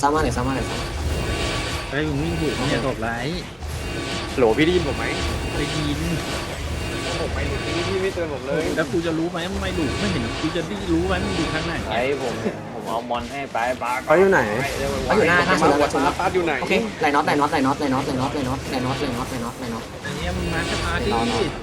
ซ้ำมาไหนซ้ำมาไหนซ้ำมาไอ้ยมึงวิ่งถูกเนี่ยตกไรโหลพี่ได้ยินผมไหมไปยินผมไม่รู้พี่พี่ไม่เตือนผมเลยแล้วกูจะรู้ไหมมึงไม่ดูไม่เห็นกูจะได้รู้ไหมมึงดูข้างหน้าไปผมผมเอามอนให้ไปปาเขาอยู่ไหนเขาอยู่หน้าหน้าสุดแล้วหน้าสุดแล้วปาอยู่ไหนโอเคไหลน็อตไหลน็อตไหลน็อตไหลน็อตไหลน็อตไหลน็อตไหลน็อตไหลน็อตไหลน็อตไหลน็อตอันเนี้ยมึงมาสตาร์ทดิ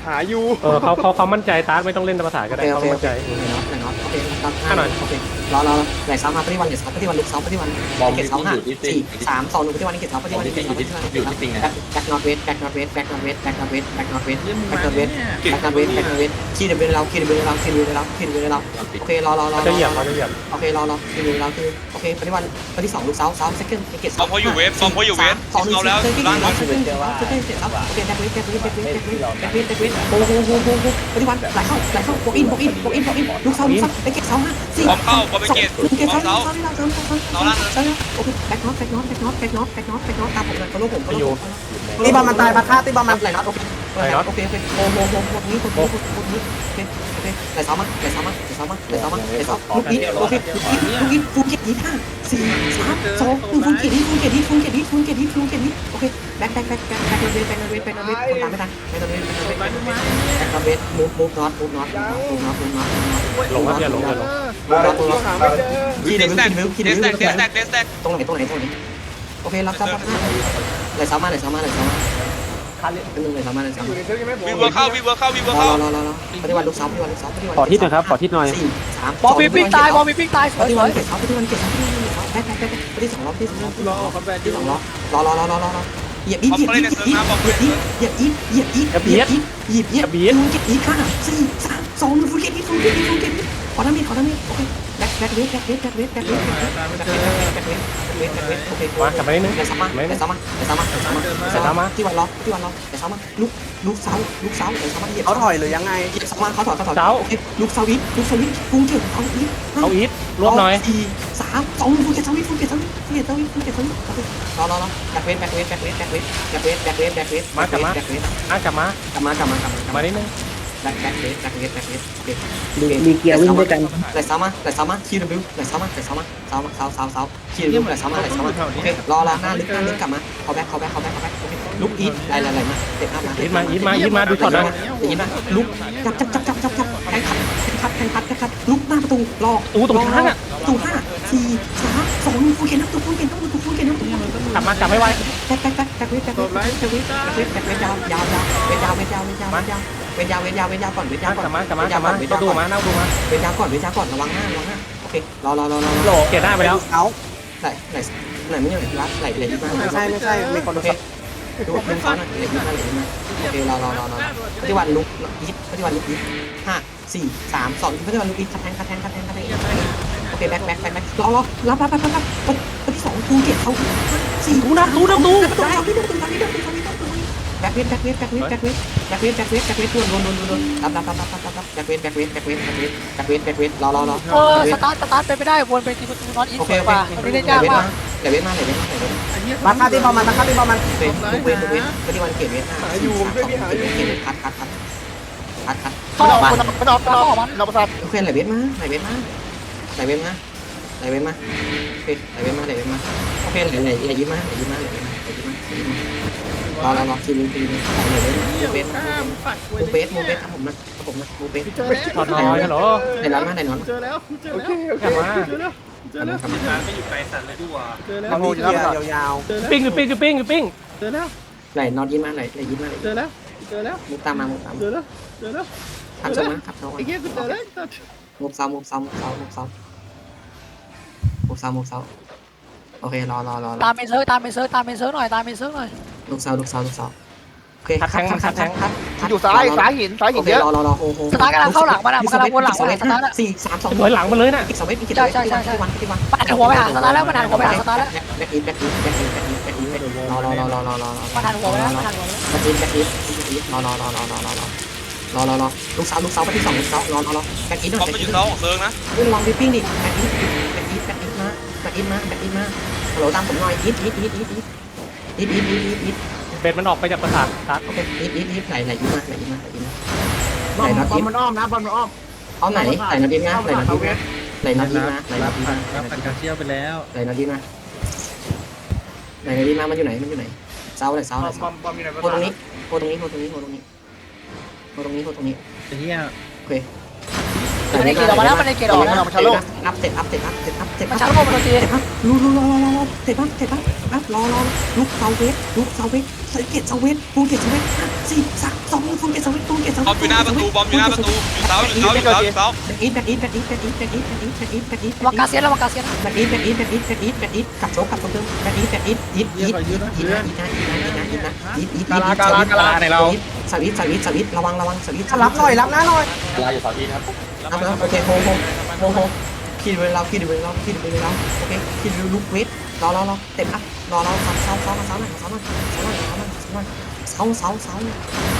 หาอยู่เออเขาเขาเขามั่นใจตาร์ทไม่ต้องเล่นภาษาก็โอได้เคโอเขาเคโอมั่นเคใจไหลน็อตไหลน็อตโอเคตัดห้าหน่อยโอเค รอรอไหลซ้ำมาปฏิวันเกตซ้ำปฏิวันลุกซ้ำปฏิวันบอมเกตซ้ำห้าสี่สามสองหนึ่งปฏิวันเกตซ้ำปฏิวันเกตซ้ำปฏิวันเกตซ้ำแบ็คน็อตเวทแบ็คน็อตเวทแบ็คน็อตเวทแบ็คน็อตเวทแบ็คน็อตเวทเยี่ยมแบ็คมาน็อตเวทเนี่ยแบ็คน็อตเวทแบ็คน็อตเวทคีย์เดบิวเราคีย์เดบิวเราคีย์เดบิวเราคีย์เดบิวเราโอเครอรอรอเขาจะเหยียบเขาจะเหยียบโอเครอรอคีย์เดบิวเราคือโอเคปฏิวันปฏิสองลุกซ้ำซ้ำเซคันด์เกตบอมเขาอยู่เวฟบอมเขาอยู่เวฟสองหนึ่งเอาแล้วเซคันด์ล้างเซคันด์เซคันด์เซคันด์เสร็จแล้วโอเคแบ็คเวทแบ็คเวทแบ็คเวทแบ็คเวทแบ็คเวทแบ็คเวทโอ้โหโหโหโหปฏิวันไหลเข้าไหลเข้าโบอินโบอินโบอินโบอินลุกซ้ำลุกซ้ำไปเก็บเสาห้าสี่บอมเขาไปเก็บบอเสาเสาเสาเสาเสาเสาเสาโอเคแบ็คน็อตแบ็คน็อตแบ็คน็อตแบ็คน็อตแบ็คน็อตแบ็คน็อตตามผมเลยเขาลูกผมเขาลูกผมตีบอลมันตายมาฆ่าตีบอลมันไหลน็อตโอเคไหลน็อตโอเคโอเคโอ้โหโหโหนี้คนนี้คนนี้โอเคโอเคไหลเสามาไหลเสามาไหลเสามาไหลเสามาไหลเสาลูกนี้โอเคลูกนี้ฟูเก็ตนี้ห้าสี่สามสองหนึ่งฟูเก็ตนี้ฟูเก็ตนี้ฟูเก็ตนี้ฟูเก็ตนี้ฟูเก็ตนี้โอเคแบ็คแบ็คแบ็คแบ็คแบ็คเวทแบ็คเวทแบ็คเวทคนตามไม่ทันแบ็คเวทแบ็คเวทแบ็คเวทแบ็คเวทมูฟมูฟน็อตมูฟน็อตมูฟน็อตมูฟน็อตมูฟน็อตหลงแล้วเดี๋ยวหลงเดี๋ยว หลงมูฟน็อตมูฟน็อตหาไม่เจอคีเดเดบิสวแตกคีย์เดบิวคีเดเดสบิแตกเดสแตกเดสแตกตรงไหนตรงไหนตรงไหนโอเครับทราบรับทราบเลยสามารถเลยสามารถเลยสามารถคันเลยเป็นหนึ่งเลยสามารถเลยสาอมารยู่ถในเชือกยังไม่ผมวีเวอร์เข้าวีเวอร์เข้าวีเวอร์รอเข้ารอรอรอปฏิวัติลูกสาวปฏิวัติลูกสาวปฏิวัติขอทิศหน่อยครับขอทิศหน่อยสี่สามบอลมีปิ้งตายบอลมีปิ้งตายสปวยฏิสวัวติยเกศเขาปฏิวัติเกศเขาปฏิวัติเกศเขาแบ๊กแบ๊กแบ๊กปฏิสองรอบที่สองรอบรอเขาไปที่สองรอบรอรอรอรอรอรอเหยียบอีเหยียบอีเหยียบอีเหยียบอีเหยียบอีเหยียบอีเหยียบอีฟูเก็ตอีห้าสี่สามสองหนึ่งเก็ตอีฟูเก็ตอีฟูเก็ตอี ขอทำนี่ขอทำนี่โอเคแบ๊กแบ๊กเวทแบ๊กเวทแบ๊กเวทแบ๊กเวทแบ๊กเวทแบ๊กเวทแบ๊กเวทแบ๊กเวทแบ๊กเวทโอเคมากลับมานิดนึงเดี๋ยวซ้ำมาเดี๋ยวซ้ำมาเดี๋ยวซ้ำมาเดี๋ยวซ้ำมาเดี๋ยวซ้ำมาที่วันรอที่วันรอเดี๋ยวซ้ำมาลุกลุกเสาลุกเสาเดี๋ยวซ้ำมาเหยียบเขาถอยหรือยังไงเหยียบซ้ำมาเขาถอยเขาถอยโอเคลุกเสาวิลุกเสาวิฟูเก็ตเอาอีกเอาอีทรวบหน่อยสี่สามสองฟูเก็ตเสาวิฟูเก็ตเสาวิฟูเก็ตเสาวิฟูเก็ตเสาวิโอเครอรอรอแบ็กเวทแบ็กเวทแบ็กเวทแบ็กเวทแบ็กเวทแบ็กเวทแบ็กเวทแบ็กเวทอะกลับมากลับมากลับมากลับมากลับมามานิดนึง แบ็กแบ็กเวทแบ็กเวทแบ็กเวทโอเคมีเกียร์วิ่งด้วยกันไหลซ้ำมาไหลซ้ำมาคิวดับเบิลไหลซ้ำมาไหลซ้ำมาซ้ำมาซ้ำซ้ำซ้ำคิวดับเบิลไหลซ้ำมาไหลซ้ำมาโอเครอรอหน้าลึกหน้าลึกกลับมาเขาแบ็คเขาแบ็คเขาแบ็คเขาแบ็คโอเคลุกอีทไหลไหลไหลมาเตะหน้ามาอีทมาอีทมาอีทมาดูช็อตน่อยได้ยินไหมลุกจับจับจับจับจับจับแทงขัดแทงขัดแทงขัดแทงขัดลุกหน้าประตูรออู้ตรงข้างอะประตูห้าสี่สามสองหนึ่งฟูเคนนับตัวฟูเคนนับตัวฟูเคนนับตัวกลับมากลับไม่ไหวแบ็คแบ็คแบ็คแบ็คเวทแบ็คเวทแบ็คเวทแบ็คเวทแบ็คเวทยาวยาวยาวเวทยาวเวทยาวเวทยาวเวทยาว เวทยาวเวทยาวเวทยาวก่อนเวทยาวกก่อนลับมากลับมากลับมาเวทปยาวระตูก่อนมาหน้าประตูมาเวทยาวก่อนเวทยาวก่อนระวังหน้าระวังหน้าโอเครอรอรอรอรอโหลเกียร์หน้าไปแล้วเอาไหลไหลไหลไม่ยังไหลรัดไหลไหลยึดมาไม่ใช่ไม่ใช่มีคนโอเคดูดูเขาหน่อยไหลยึดมาไหลยึดมาโอเครอรอรอรอปฏิวัติลุกยึดปฏิวัติลุกยึดห้าสี่สามสองปฏิวัติลุกยึดคัดแทงคัดแทงคัดแทงคัดแทงโอเคแบ็คแบ็คแบ็คแบ็ครอรอรับรับรับรับรับตัวที่สองภูเก็ตเขาสี่ตูนับตูนับตูได้พี่ดูคุณพี่ดูคุณพี่ดู แบ็คเวทแบ็คเวทแบ็คเวทแบ็คเวทแบ็คเวทแบ็คเวทแบ็คเวททวนวนวนวนรับรับรับรับรับรับแบ็คเวทแบ็คเวทแบ็คเวทแบ็คเวทแบ็คเวทแบ็คเวทรอรอรอเออสตาร์ทสตาร์ทไปไม่ได้วนไปที่ประตูน็อตอีกโอสเควยโอกว่าเคตรงนี้เล่นยากมากไหลเวทมาไหลเวทมาไหลเวทมามาฆ่าตีบอลมันมาฆ่าตีบอลมันเวททุกเวททุกเวทปฏิวัติเกตเวทห้าสี่สามสองเกตเวทคัดคัดคัดคัดคัดเข้าออกมันออกมันออกมันออกมันเราประสาทโอเคไหลเวทมาไหลเวทมาไหลเวทมาไหลเวทมาโอเคไหลเวทมาไหลเวทมาโอเคไหลไหลไหลยิ้มมาไหลยิ้มมาไหลยิ้มมาไหลยิ้มมาไหลยิ้มมา รอรอรอคิวคิวไหลเวทไหลเวทข้ามปัดมูเบสมูเบสทำผมนะทำผมนะมูเบสเจอแล้วช็อตหน่อยฮัลโหลไหนร้อนมาไหนร้อนเจอแล้วเจอแล้วกลับมาเจอแล้วเจอแล้วกำงร้านไม่อยู่ไกลสัตว์เลยดีกว่าเจอแล้วมันมีเกียร์ยาวเจอแล้วปิ้งคือปิ้งคือปิ้งคือปิ้งเจอแล้วไหลนอนยิ้มมาไหลไหลยิ้มมาไหลเจอแล้วเจอแล้วมุกตามมามุกตามเจอแล้วเจอแล้วขับสมาขับสมาไอ้เงี้ยกูเจอแล้วมุกเซามุกเซามุกเซามุกเซามุกเซามุกเซา โอเครอรอรอรตาอมเมเซอร์ตามเมเซอร์ตามเมเซอร์หน่อยตามเมเซอร์หน่อยลูกเซาลูกเซาลูกเซาโอเคคัดคัดคัดคัดคัดอยู่ซ้ายซ้ายหินซ้ายหิโอนเคเยอะรอรอรอโอ้โหสตาร์ทกำลังเข้าหลังมันอะมันกำลังวนหลังมันสตาร์ทอะสี่สามสองถอยหลังมาเลยน่ะอีกสองเมตรอีกสองเมตรที่วันที่วันมันหันหัวไปหาสตาร์ทแล้วมันหันหัวไปหาสตาร์ทแล้วแบ็คอีทแบ็คอีทแบ็คอีทแบ็คอีทแบ็คอีทรอรอรอรอรอรอรอมันหันหัวไปแล้วมันหันหัวไปแล้วแบ็คอีทแบ็คอีทแบ็คอีทรอรอรอรอรอรอรอรอรอรอลูกเสาลูกเสาไปที่สองลูกเสารอรอรอแบ็คอีทหน่บออยมแบ็คไปออียู่ทเท้าของเซิร์งนะเฮ้ยลองดิปิ้งดิแบ็คอีท แบบอีทมาแบ็คอีทมาแบ็คอีทมาฮัลโหลตามผมหน่อยอีทอีทอีทอีทอีทอีทอีทอีทอีทอีทเบ็ดมันออกไปจากประสาทตาร์ทโอเคอีทอีทอีทไหลไหลอีทมาไหลอีทมาไหลอีทมาบอลบอลมันอ้อมนะบอลมันอ้อมเอาไหนไหลนอดีมาไหลนอดีมาไหลนอดีมาไหลนรัอบดีปัมาดรับปัดกาเชียวไปแล้วไหลนอดีมาไหนดีมามันอยู่ไหนมันอยู่ไหนเซาเลยเซาเลยปอมปอมอยู่ไหนโคตรงนี้โคตรงนี้โคตรงนี้โคตรงนี้โคตรงนี้โคตรงนี้ไอ้เหี้ย มันในเกตออกมาแล้วมันในเกตออกมาแล้วมันชาโลกอัพเสร็จอัพเสร็จอัพเสร็จอัพเสร็จมันชาโลกมันโดนตีเสร็จอัพรู้รู้รอรอรอรอเสร็จอัพเสร็จอัพอัพรอรอลุกเซาเวสลุกเซาเวสเกตเซาเวสฟูเกตเซาเวสสี่สามสองฟูเกตเซาเวสฟูเกตเซาเวบอสมอยู่หน้าประตูบอมอยู่หน้าประตูอยู่เสาอยู่เสาอยู่เสาอยู่เสาแบกอีทแบกอีทแบกอีทแบกอีทแบกอีทแบกอีทแบกอีทแบกอีทแบกอีทวากาเซียนแล้ววากาเซียนแบกอีทแบกอีทแบกอีทแบกอีทแบกอีทกลับโชกกลับโชกเดิมแบกอีทแบกอีทอีทอีทอีทอีทนะอีทนะอีทนะอีทนะอีทนะอีทอีทกาลากาลากาลาในเราสวิตสวิตสวิตระวังระวังสวิตรับหน่อยรับหน้าหน่อยรับ แล้วโอเคโฮโฮโฮโฮคิดดูเราคิดดูเราคิดดูเราโอเคคิดดูลุกเวทรอรอรอเต็มอัพรอรอเสาเสาเสาเสาหน่อยเสาหน่อยเสาหน่อยเสาหน่อยเสาเสาเสา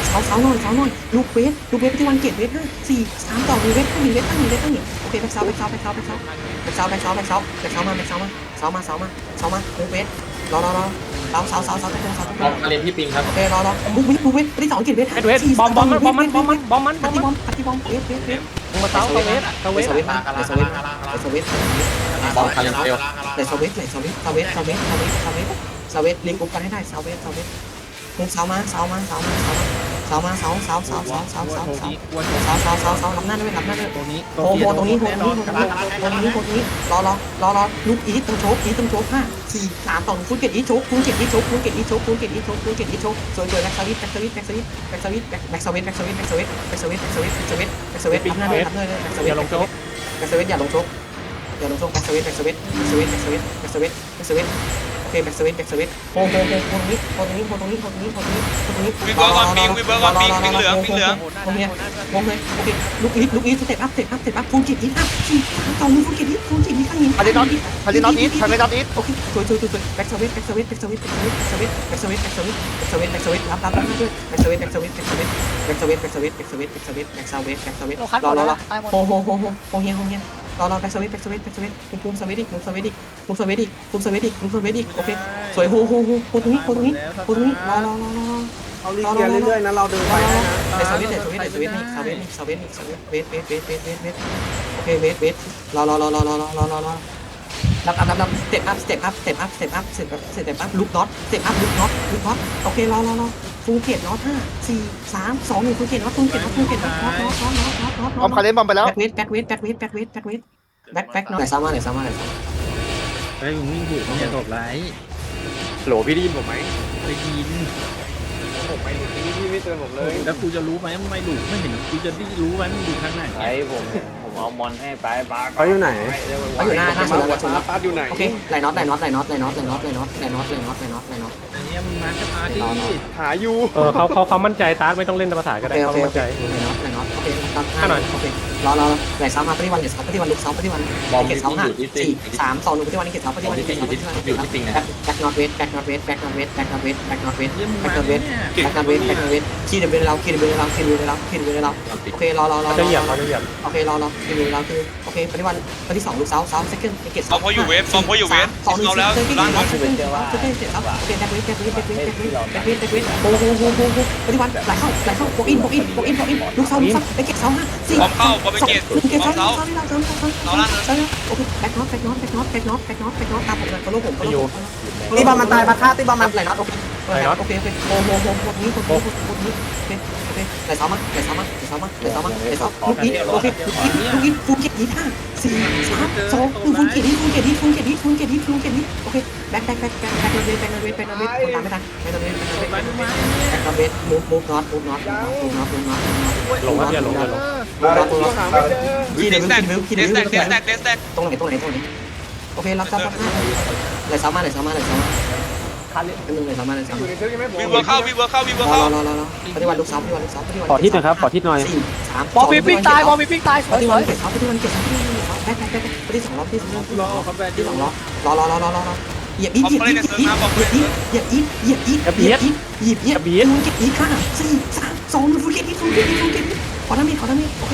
เสาเสาหน่อยเสาหน่อยลุกเวทลุกเวทที่วันเกตเวทห้าสี่สามต่อหนึ่งเวทห้าหนึ่งเวทห้าหนึ่งเวทห้าหนึ่งโอเคแบ็คเสาแบ็คเสาแบ็คเสาแบ็คเสาแบ็คเสาแบ็คเสาแบ็คเสาแบ็คเสามาแบ็คเสามาเสามาเสามาเสามาลุกเวทรอรอรอเสาเสาเสาเสาเสาเสาบอมมาเรียนพี่ปิงครับโอเครอรอลุกเวทลุกเวทที่สองเกตเวทเอ็ดเวสบอมบอมมันบอมมันบอมมันบอมมันบปอมฏิบอมปฏิบอมเวทเวทเวท งมาเซาเซาเวสเซาเวเลสสวิตเลสวิตเลสวิตบอมคาเลนเฟลเลสวิตเลสวิตสวิตสวิตสวิตสวิตสวิตลิงก์กันให้ได้สวิตสวิตมึงเสามาเสามาเสามาเสามา เสาเสาเสาเสาเสาเสาเสาเสาเสาเสาเสาเสารับหน้าด้วยรับหน้าด้วยตรงนี้โอ้โหตรงนี้โหตรงนี้โหตรงนี้โหตรงนี้โหตรงนี้รอรอรอรอลุกอีทตรงโชกอีทตรงโชกห้าสี่สามสองคุณเกตอีทโชกคุณเกตอีทโชกคุณเกตอีทโชกคุณเกตอีทโชกคุณเกตอีทโชกสวยสวยแบ็กสวิตแบ็กสวิตแบ็กสวิตแบ็กสวิตแบ็กสวิตแบ็กสวิตแบ็กสวิตแบ็กสวิตแบ็กสวิตแบ็กสวิตแบ็กสวิตแบ็กสวิตรับหน้าด้วยรับหน้าด้วยแบ็กสวิอย่าตลงโจ๊กแบ็กสวิตอย่าลงโชกอย่าลงโชกแบ็กสวิตแบ็กสวิตแบ็กสวิตแบ็กสวิตแบ็กสวิตแบ็กสวิต เคแบ็กสวิตแบ็กสวิตโฮโฮโฮโฮตรงนี้โฮตรงนี้โฮตรงนี้โฮตรงนี้โฮตรงนี้โฮตรงนี้วิเบอร์ก่อนปิงวิเบอร์ก่อนปิงปิงเหลืองปิงเหลืองโอเควงเลยโอเคลุกอีทลุกอีทสเต็ปอัพสเต็ปอัพสเต็ปอัพฟูลกิตอีทห้าสี่สามสองหนึ่งฟูลกิตอีทฟูลกิตอีทข้างนี้พารินอตอีทพารินอตอีทพารินอตอีทโอเคสวยสวยสวยแบ็กสวิตแบ็กสวิตแบ็กสวิตแบ็กสวิตแบ็กสวิตแบ็กสวิตแบ็กสวิตแบ็กสวิตแบ็กสวิตรับรับรับด้วยแบ็กสวิตแบ็กสวิตแบ็กสวิตแบ็กสวิตแบ็กสวิตแบ็กสวิตแบ็กสวิตแบ็กสวิตแบ็กสวิตโลคัสหรอรอแล้วรอตายหมดโฮโฮโฮโฮโฮเฮียโฮเฮีย รอรอแบ็กสวิตแบ็กสวิตแบ็กสวิตภูมิภูมิสวิตอีกภูมิสวิตอีกภูมิสวิตอีกภูมิสวิตอีกภูมิสวิตอีกโอเคสวยโฮโฮโฮโฮตรงนี้โฮตรงนี้โฮตรงนี้รอรอรอรอเอาลีเกียร์เรื่อยๆนะเราเดินไปนะเดสวิตเดสวิตเดสวิตนี่สวิตนี่สวิตนี่สวิตเวทเวทเวทเวทเวทเวทโอเคเวทเวทรอรอรอรอรอรอรอรอรอรับรับรับรับสเต็ปอัพสเต็ปอัพสเต็ปอัพสเต็ปอัพสเต็ปอัพสเต็ปอัพลุกน็อตสเต็ปอัพลุกน็อตลุกน็อตโอเครอรอรอ ฟูเกตน็อตห้าสี่สามสองหนึ่งฟูเกตน็อตฟูเกตน็อตฟูเกตน็อตน็อตน็อตน็อตน็อตน็อตน็อตบอมคาเลนบอมไปแล้วแบ็กเวทแบ็กเวทแบ็กเวทแบ็กเวทแบ็กเวทแบ็กแบ็กน็อตไหนซ้ำมาไหนซ้ำมาไหนซ้ำมาไอ้มึงวิ่งถูกมึงอย่าตกไหลโหลพี่ได้ยินผมไหมไปยินผมไม่หลุดนี่พี่ไม่เตือนผมเลยแล้วกูจะรู้ไหมไม่หลุดไม่เห็นกูจะได้รู้ไหมมึงอยู่ข้างหน้าไปผมผม เอามอนให้ไปไปเขาอยู่ไหนเขาอยู่หน้าหน้าสุดแล้วหน้าสุดแล้วปาร์ตอยู่ไหนโอเคไหลน็อตไหลน็อตไหลน็อตไหลน็อตไหลน็อตไหลน็อตไหลน็อตไหลน็อตไหลน็อตไหลน็อตอันนี้มึงมาจะมาดิหาอยู่เออเขาเขาเขามั่นใจตาร์ไม่ต้องเล่นภาษาก็โอได้เคโอเขาเคโอมั่นเคใจไหลน็อตไหลน็อตโอเคตัดข้างหน่อยโอเครอรอไหลซ้ำมาปฏิวันเดี๋ยวซ้ำปฏิวันลุกซ้ำปฏิวันบอมเกพี่ตปิเสางห้าอยู่ที่ปิงสี่สามสองหนึ่งปฏิวันนี้เกตเสาปฏิวันนี้เกตเสาปฏิวันอยู่ที่ปิงนะครับแบ็กน็อตเวทแบ็กน็อตเวทแบ็กน็อตเวทแบ็กน็อตเวทแบ็กน็อตเวทเยี่ยมแบ็กมาน็อตเวทเนี่ยแบ็กน็อตเวทแบ็กน็อตเวทคีย์เดินเป็นเราคีย์เดินเป็นเราคีย์เดินเป็นเราคีย์เดินเป็นเราโอเครอรอรอเขาจะเหยียบเขาจะเหยียบโอเครอรอคีย์เดินเป็นเราคือโอเคปฏิวันปฏิสองลุกเสาเสาเซคันด์เกตบอมเขาอยู่เวฟบอมเขาอยู่เวฟสองหนึ่งเอาแล้วเซคันด์ล้างเซคันด์เซคันด์เสร็จแล้วโอเคแบ็กเวทแบ็กเวทแบ็กเวทแบ็กเวทแบ็กเวทแบ็กเวทโอ้โหโหโหโหปฏิวันไหลเข้าไหลเข้าโบอินโบอินโบอินโบอินลุกเสาลุกเสาไปเกตเสาห้าสี่บอมเข้าบอมไปเกตเกตบองเสาเราเสาเสาเสาเสาเสาเสาโอเคแบ็กน็อตแบ็กน็อตแบ็กน็อตแบ็กน็อตแบ็กน็อตแบ็กน็อตตามผมเลยโคโลผมโคโลผมตีบอลมันตายมาฆ่าตีบอลมันไหลน็อตโอเค ไหลน็อตโอเคโอเคโอ้โหโหโหนี้คนนี้คนนี้โอเคโอเคไหลเสามาไหลเสามาไหลเสามาไหลเสามาไหลเสาลูกนี้โอเคลูกนี้ลูกนี้ฟูเก็ตยี่ห้าสี่สามสองหนึ่งฟูเก็ตนี้ฟูเก็ตนี้ฟูเก็ตนี้ฟูเก็ตนี้ฟูเก็ตนี้โอเคแบ็คแบ็คแบ็คแบ็คแบ็คเวทแบ็คเวทแบ็คเวทคนตามไม่ทันแบ็คเวทแบ็คเวทแบ็คเวทมูฟมูฟน็อตมูฟน็อตมูฟน็อตมูฟน็อตมูฟน็อตลงครับอย่าลงอย่าลงมูฟน็อตมูฟน็อตหาไม่เจอคีย์เดเดิสมแตกคีย์เดิมคีย์เดเดิสมแตกเดสแตกเดสแตกตรงไหนตรงไหนตรงไหนโอเครับทราบครับไหลเสามาไหลเสามาไหลเสามา เป็นหนึ่งไหลเสามาไหลเสาอยู่มาในเชือกยังไม่ผมวิเบอร์เข้าวิเบอร์เข้าวิเบอร์รอเข้ารอรอรอปฏิวัติลูกสาวปฏิวัติลูกสาวปฏิวัติขอทิศหน่อยครับขอทิศหน่อยสี่สามบอลปีปิ้งตายบอลปีปิ้งตายสปวยฏิสวัวติยเก็บสาวปฏิวัติเก็บสาวปฏิวัติสาวแบ็คแบ็คแบ็คปฏิสองรอบที่สองรอบรอเขาแบนที่สองรอบรอรอรอรอรอรอเหยียบอีเหยียบอีเหยียบอีเหยียบอีเหยียบอีเหยียบอีเหยียบอีเหยียบอีฟูเก็ตอีข้าสี่สามสองฟูเก็ตอีฟูเก็ตอีฟูเก็ตอีขอทำมีขอทำมีโอเค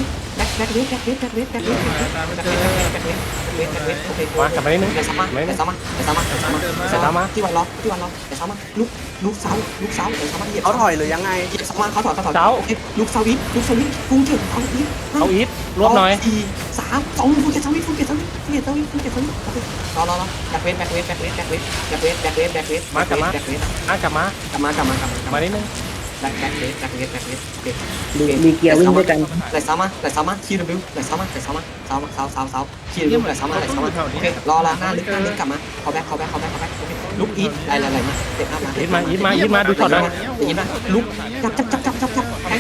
แบ็คเวทแบ็คเวทแบ็คเวทแบ็คเวทแบ็คเวทแบ็คเวทแบ็คเวทแบ็คเวทโอเคมากลับมานิดนึงไหนซ้ำมาไหนซ้ำมาไหนซ้ำมาไหนซ้ำมาไหนซ้ำมาที่วันล็อกที่วันล็อกไหนซ้ำมาลุกลุกเสาลุกเสาไหนซ้ำมาเหยียบเขาถอยหรือยังไงเหยียบซ้ำมาเขาถอยเขาถอยโอเคลุกเสาวิทลุกเสาวิทฟุ้งเก็บเอาอีกเอาอีทรวบหน่อยสี่สามสองฟูเก็ตสวิตฟูเก็ตสวิตฟูเก็ตสวิตฟูเก็ตสวิตรอรอรอแบ็คเวทแบ็คเวทแบ็คเวทแบ็คเวทแบ็คเวทแบ็คเวทแบ็คเวทแบ็คเวทแบ็คเวทมากลับมากลับมากลับมากลับมากลับมามานิดนึง แบ็คแบ็คเวทแบ็คเวทแบ็คเวทโอเคมีเกียร์วิ่งด้วยกันไหลซ้ำมาไหลซ้ำมาคิวดับบิวไหลซ้ำมาไหลซ้ำมาซ้ำมาซ้ำซ้ำซ้ำคิวดับบิวไหลซ้ำมาไหลซ้ำมาโอเครอรอหน้าลึกหน้าลึกกลับมาเขาแบ็คเขาแบ็คเขาแบ็คเขาแบ็คโอเคลุกอีทไหลไหลไหลมาเต็มหน้ามาอีทมาอีทมาอีทมาดูช็อตหน่อยได้ยินไหมลุกจับจับจับจับจับจับแทง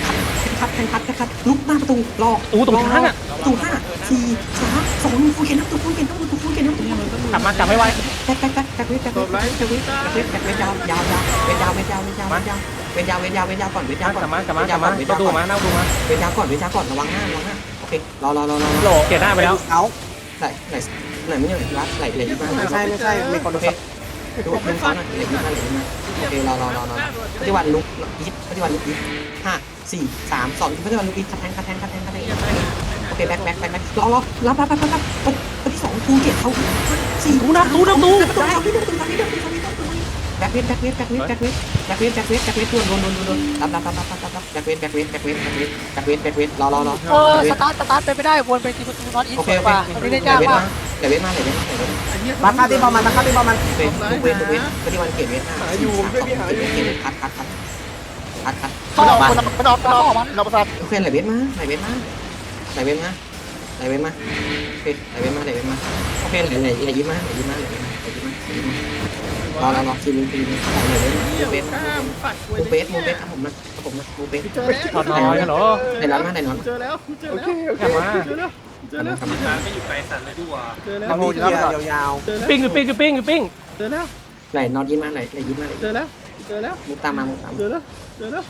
คัดแทงคัดแทงคัดแทงคัดลุกหน้าประตูรออู้ตรงช้างอะประตูห้าสี่สามสองฟูเก็ตน้ำตัวฟูเก็ตน้ำตัวฟูเก็ตน้ำตัวกลับมากลับไม่ไหวแบ็คแบ็คแบ็คแบ็คเวทแบ็คเวทแบ็คเวทแบ็คเวทแบ็คเวทยาวยาวยาวเวทยาวเวทยาวเวทยาว เวทยาวเวทยาวเวทยาวเวทยาวก่อนเวทยาวกก่อนลับมากลับมากเวทลัยาบวมาก่อนเวทาวต้อยดูก่อนมาหน้าดูมาเวทยาวก่อนเวทยาวก่อนระวังหน้าระวังหน้าโอเครอรอรอรอโหลเกียร์หน้าไปแล้วเอาไหลไหลไหลไม่ใช่ไหลรัดไหลไหลยี่ห้าไม่ใช่ไม่ใช่มีคนโอเคดูดูเขาหน่อยไหลยี่ห้าไหลยี่ห้าโอเครอรอรอรอปฏิวัติลุกอีทปฏิวัติลุกอีทห้าสี่สามสองปฏิวัติลุกอีทคัดแทงคัดแทงคัดแทงคัดแทงโอเคแบ็คแบ็คแบ็คแบ็ครอรอรับรับรับรับรับคนที่สองภูเก็ตเขาสี่ตูนะตูนะตูแบ็ค เวทแบ็คเวทแบ็คเวทแบ็คเวทแบ็คเวทแบ็คเวทแบ็คเวทโดนโดนโดนโดนรับรับรับรับรับรับแบ็คเวทแบ็คเวทแบ็คเวทแบ็คเวทแบ็คเวทแบ็คเวทรอรอรอเออสตาร์ทสตาร์ทไปไม่ได้วนไปที่ประตูนอตอีสโอเควยโอกว่าเคตรงนี้เล่นยากมากไหลเวทมาไหลเวทมาไหลเวทมาราคาที่บอลมันราคาที่บอลมันโอเคทุกเวททุกเวทปฏิวัติเกตเวทห้าสี่สามสองเกตเวทเกตเวทคัดคัดคัดคัดคัดเข้าออกมันมันออกมันออกมันเราประสาทโอเคไหลเวทมาไหลเวทมาไหลเวทมาไหลเวทมาโอเคไหลเวทมาไหลเวทมาโอเคไหลไหลไหลยิ้มมาไหลยิ้มมาไหลยิ้มมาไหลยิ้มมาไหลยิ้มมา รอรอรอทีนึงทีนึงไหลเวทมาเวทมามูเบสมูเบสครับผมนะครับผมนะมูเบสช็อตน้อยฮัลโหลในร้านมาในร้านเจอแล้วเจอแล้วโอเคกลับมาเจอแล้วเจอแล้วไม่อยู่ไกลสัตว์เลยดีกว่าเจอแล้วมันมีเกียร์ยาวเจอแล้วปิ้งอยู่ปิ้งอยู่ปิ้งอยู่ปิ้งเจอแล้วไหลนอนยิ้มมาไหลไหลยิ้มมาไหลเจอแล้วเจอแล้วมุกตามมามุกตามเจอแล้วเจอแล้ว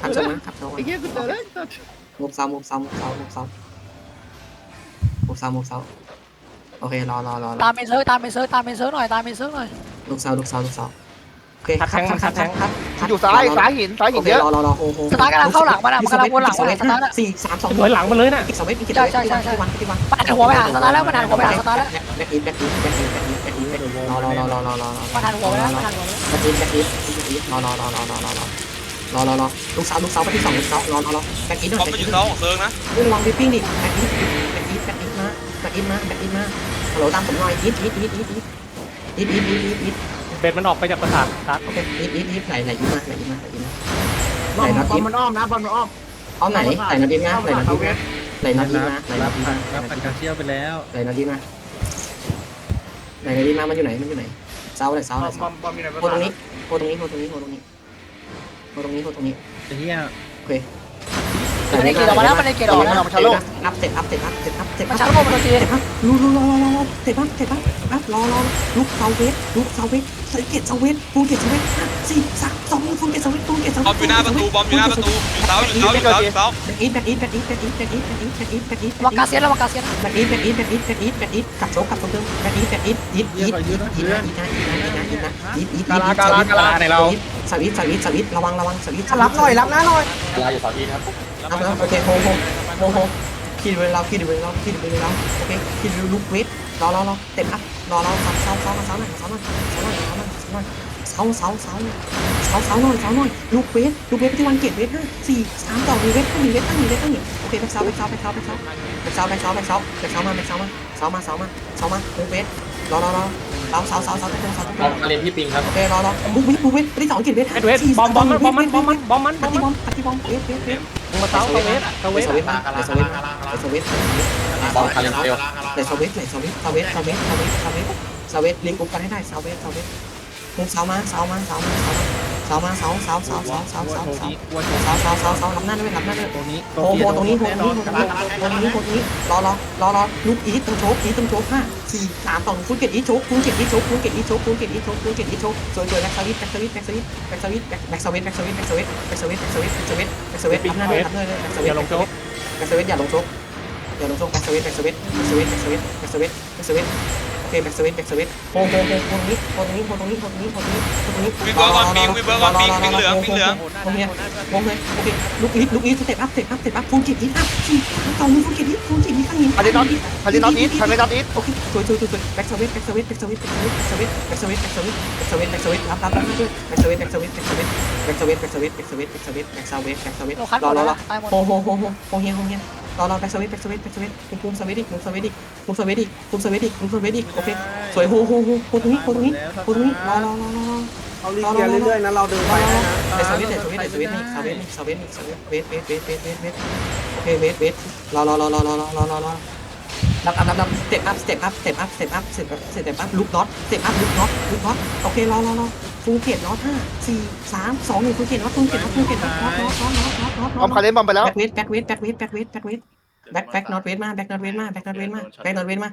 ขับชมมาขับชมไอ้เหี้ยกูเจอแล้วมุกเซามุกเซามุกเซามุกเซามุกเซามุกเซาโอเครอรอรอตามเมเซอร์ตามเมเซอร์ตามเมเซอร์หน่อยตามเมเซอร์หน่อย ลูกเซาลูกเซาลูกเซาโอเคครับอยู่ซ้ายซ้ายหินซ้ายหิโอนเคเยอะรอรอรอโอ้โหสตาร์ทกำลังเข้าหลังมันอะมันกำลังวนหลังมันสตาร์ทสี่สามสองถอยหลังมาเลยน่ะอีกสองเมตรอีกสองเมตรที่วันที่วันมันหันหัวไปหาสตาร์ทแล้วมันหันหัวไปหาสตาร์ทแล้วแบ็คอีทแบ็คอีทแบ็คอีทแบ็คอีทแบ็คอีทแบ็คอีทรอรอรอรอรอรอมันหันหัวไปแล้วมันหันหัวไปแล้วแบ็คอีทแบ็คอีทแบ็คอีทรอรอรอรอรอรอรอรอรอรอลูกเซาลูกเซาไปที่สองลูกเซารอรอรอแบ็คอีทหน่บออมยไปอยู่เท้าของเซิร์งนะระวังดิปิ้งดิแบ็คอีทแบ็คอีทแบ็คอีทมาแบ็คอีทมาแบ็คอีทมาฮัลโหลตามผมหน่อยอีทอีทอีทอีท อีทอีทอีทอีทอีทเบ็ดมันออกไปจากประสาทตัดโอเคอีทอีทอีทไหลไหลอีทมาไหลอีทมาไหลอีทมาบอลบอลมันอ้อมนะบอลมันอ้อมเอาไหนไหลนาดีนะไหลนาดีนะไหลนาดีนะไหลนาดีนะรับอัดกาเชียไปแล้วไหลนาดีนะไหลนาดีนะมันอยู่ไหนมันอยู่ไหนเซาเลยเซาเลยบอลบอลมีไหนโคตรงนี้โคตรงนี้โคตรงนี้โคตรงนี้โคตรงนี้โคตรงนี้ไอ้เหี้ยโอเค มันในเกตออกมาแล้วมันในเกตออกมาแล้วอัพเสร็จอัพเสร็จอัพเสร็จอัพเสร็จมันชักโลกมันตัวทีเสร็จอัพรู้รู้รอรอรอเสร็จอัพเสร็จอัพอัพรอรอลุกเซาเวสลุกเซาเวสสังเกตเซาเวสภูเก็ตเซาเวสสี่สามสองภูเก็ตเซาเวสภูเก็ตเซาเวบอมสอยู่หน้าประตูบอมอยู่หน้าประตูอยู่เท้าอยู่เท้าอยู่เท้าอยู่เท้าแบ็กอีทแบ็กอีทแบ็กอีทแบ็กอีทแบ็กอีทแบ็กอีทแบ็กอีทแบ็กอีทวังกาเซียนแล้ววังกาเซียนแบ็กอีทแบ็กอีทแบ็กอีทแบ็กอีทแบ็กอีทกลับโชกกลับโชกเดิมแบ็กอีทแบ็กอีทอีทอีทอีทอีทนะอีทนะอีทนะอีทนะอีทอีทกาลากาลากาลาในเราสวิตสวิตสวิตระวังระวังสวิตรับหน่อยรับหน้าหน่อยเวลาอยู่เสาร์ที่ครับ ครับโอเคโฮโฮโฮโฮคิดดูเราคิดดูเราคิดดูเราโอเคคิดดูลุกเวทรอรอรอเต็มครับรอรอเสาเสาเสาเสาหน่อยเสาหน่อยเสาหน่อยเสาหน่อยเสาเสาเสาเสาเสาหน่อยเสาหน่อยลูกเวทลูกเวทที่วันเกตเวทห้าสี่สามต่อมีเวทมีเวทตั้งมีเวทตั้งนี่โอเคแบ็คเสาแบ็คเสาแบ็คเสาแบ็คเสาแบ็คเสาแบ็คเสาแบ็คเสาแบ็คเสามาแบ็คเสามาเสามาเสามาเสามาลูกเวทรอรอรอเสาเสาเสาเสาเสาเสาบอมมาเรียนพี่ปิงครับโอเครอรอบุกวิบุกวิที่สองเกตเวทเวทบอมบอมมันบอมมันบอมมันบอมมันปฏิบอมปฏิบอมเวทเวทเวทมึงมาเซาเซาเวทอะเซาเวทสวิตมาสวิตมาสวิตบอมคารินเฟลไหนสวิตไหนสวิตสวิตสวิตสวิตสวิตสวิตลิงก์กุ๊กกันให้ได้สวิตสวิตมุกเสามาเสามาเสามาเสามาเสาเสาเสาเสาเสาเสาเสานี้กลัวเสาเสาเสาเสาลำหน้าด้วยลำหน้าด้วยตัวนี้โอ้โหตรงนี้โหตรงนี้โหตรงนี้โหตรงนี้โหตรงนี้รอรอรอรอลุกอีทตรงโชกอีทตรงโชกห้า สี่สามสองคุณเกตอีทโชกคุณเกตอีทโชกคุณเกตอีทโชกคุณเกตอีทโชกคุณเกตอีทโชกสวยสวยแบ็กสวิตแบ็กสวิตแบ็กสวิตแบ็กสวิตแบ็กสวิตแบ็กสวิตแบ็กสวิตแบ็กสวิตแบ็กสวิตแบ็กสวิตแบ็กสวิตทำหน้าด้วยทำหน้าด้วยแบ็กสวิตอย่าลงโจ๊กแบ็กสวิตอย่าลงโชกอย่าลงโชกแบ็กสวิตแบ็กสวิตแบ็กสวิตแบ็กสวิตแบ็กสวิตแม็กสวิต เคเคแบ็กสวิตแบ็กสวิตโฮโฮโฮโฮตรงนี้โฮตรงนี้โฮตรงนี้โฮตรงนี้โฮตรงนี้โฮตรงนี้วิเบิร์กก่อนปิงวิเบิร์กก่อนปิงปิงเหลืองปิงเหลืองโอเคโอเคโอเคลุกอีทลุกอีทสเต็ปอัพสเต็ปอัพสเต็ปอัพฟูลจิตอีทอัพสี่สองมือฟูลจิตอีทฟูลจิตอีทข้างหินพารินอตอีทพารินอตอีทพารินอตอีทโอเคสวยสวยสวยสวยแบ็กสวิตแบ็กสวิตแบ็กสวิตแบ็กสวิตแบ็กสวิตแบ็กสวิตแบ็กสวิตแบ็กสวิตแบ็กสวิตรับรับรับด้วยแบ็กสวิตแบ็กสวิตแบ็กสวิตแบ็กสวิตแบ็กสวิตแบ็กสวิตแบ็กสวิตแบ็กสวิตแบ็กสวิตโลคัสหรมอดรอแล้วรอตายหมดโฮโฮโฮโฮโฮเฮียโฮเฮีย รอรอแบ็กสวิตแบ็กสวิตแบ็กสวิตคุมคุมสวิตดิคุมสวิตดิคุมสวิตดิคุมสวิตดิคุมสวิตดิโอเคสวยโฮโฮโฮโฮตรงนี้โฮตรงนี้โฮตรงนี้รอรอรอรอเราลีเกียร์เรื่อยๆนะเราเดินไปนะเดสวิตเดสวิตเดสวิตนี่สวิตนี่สวิตนี่สวิตเวทเวทเวทเวทเวทเวทโอเคเวทเวทรอรอรอรอรอรอรอรอรอรับรับรับรับสเต็ปอัพสเต็ปอัพสเต็ปอัพสเต็ปอัพสเต็ปอัพสเต็ปอัพลุกน็อตสเต็ปอัพลุกน็อตลุกน็อตโอเครอรอรอ ฟูเกตน็อตห้าสี่สามสองหนึ่งฟูเกตน็อตฟูเกตน็อตฟูเกตน็อตน็อตน็อตน็อตน็อตน็อตน็อตบอมคาเล่นบอมไปแล้วแบ็กเวทแบ็กเวทแบ็กเวทแบ็กเวทแบ็กเวทแบ็กแบ็กน็อตเวทมาแบ็กน็อตเวทมาแบ็กน็อตเวทมาแบ็กน็อตเวทมา